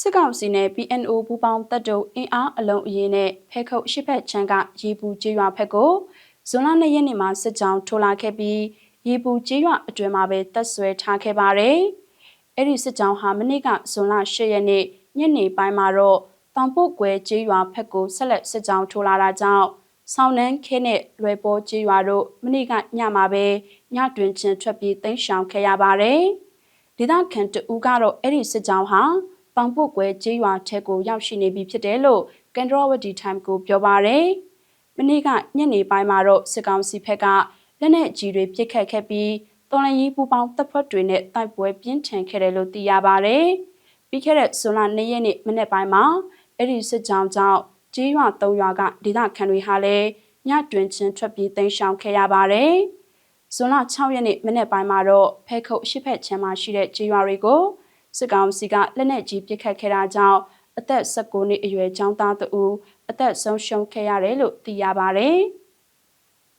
စစ်ကောင်စီနဲ့ PNO ပူးပေါင်းတပ်တို့အင်အားအလုံးအရင်နဲ့ဖဲခုတ်ရှစ်ဖက်ချမ်းကရေပူကျေးရွာဖက်ကိုဇွန်လ၂ရက်နေ့မှာစစ်ကြောင်းထိုးလာခဲ့ပြီးရေပူကျေးရွာအတွင်မှာပဲတပ်ဆွဲထားခဲ့ပါတယ်။အဲ့ဒီစစ်ကြောင်းဟာမနေ့ကဇွန်လ၈ရက်နေ့ညနေပိုင်းမှာတော့တောင်ပုတ်ကွယ်ကျေးရွာဖက်ကိုဆက်လက်စစ်ကြောင်းထိုးလာတာကြောင့်ဆောင်းနှန်းခဲနဲ့လွယ်ပေါ်ကျေးရွာတို့မနေ့ကညမှာပဲညတွင်ချင်းထွက်ပြေးတိမ်းရှောင်ခဲ့ရပါတယ်။ဒေသခံတဦးကတော့အဲ့ဒီစစ်ကြောင်းဟာ တောင်ပုတ်ကွယ်ကျေးရွာထက်ကိုရောက်ရှိနေပြီဖြစ်တယ်လို့ကန်ဒရဝတီ time ကိုပြောပါရယ်။မနေ့ကညနေပိုင်းမှာတော့စစ်ကောင်စီဘက်ကလက်နက်ကြီးတွေပစ်ခတ်ခဲ့ပြီးတော်လန်ကြီးပူပေါင်းတပ်ဖွဲ့တွေနဲ့တိုက်ပွဲပြင်းထန်ခဲ့တယ်လို့သိရပါရယ်။ပြီးခဲ့တဲ့ဇွန်လ၂ရက်နေ့မနေ့ပိုင်းမှာအဲ့ဒီစစ်ကြောင်းကြောင့်ကျေးရွာ၃ရွာကဒေသခံတွေဟာလည်းညတွင်ချင်းထွက်ပြေးတိမ်းရှောင်ခဲ့ရပါတယ်။ဇွန်လ6ရက်နေ့မနေ့ပိုင်းမှာတော့ဖဲခုတ်ရှစ်ဖက်ချမ်းမှာရှိတဲ့ကျေးရွာတွေကို စစ်ကောင်စီကလက်နက်ကြီးပစ်ခတ်ခဲ့တာကြောင့်အသက်19နှစ်အရွယ်ကျောင်းသားတဦးအသက်ဆုံးရှုံးခဲ့ရတယ်လို့သိရပါဗျ။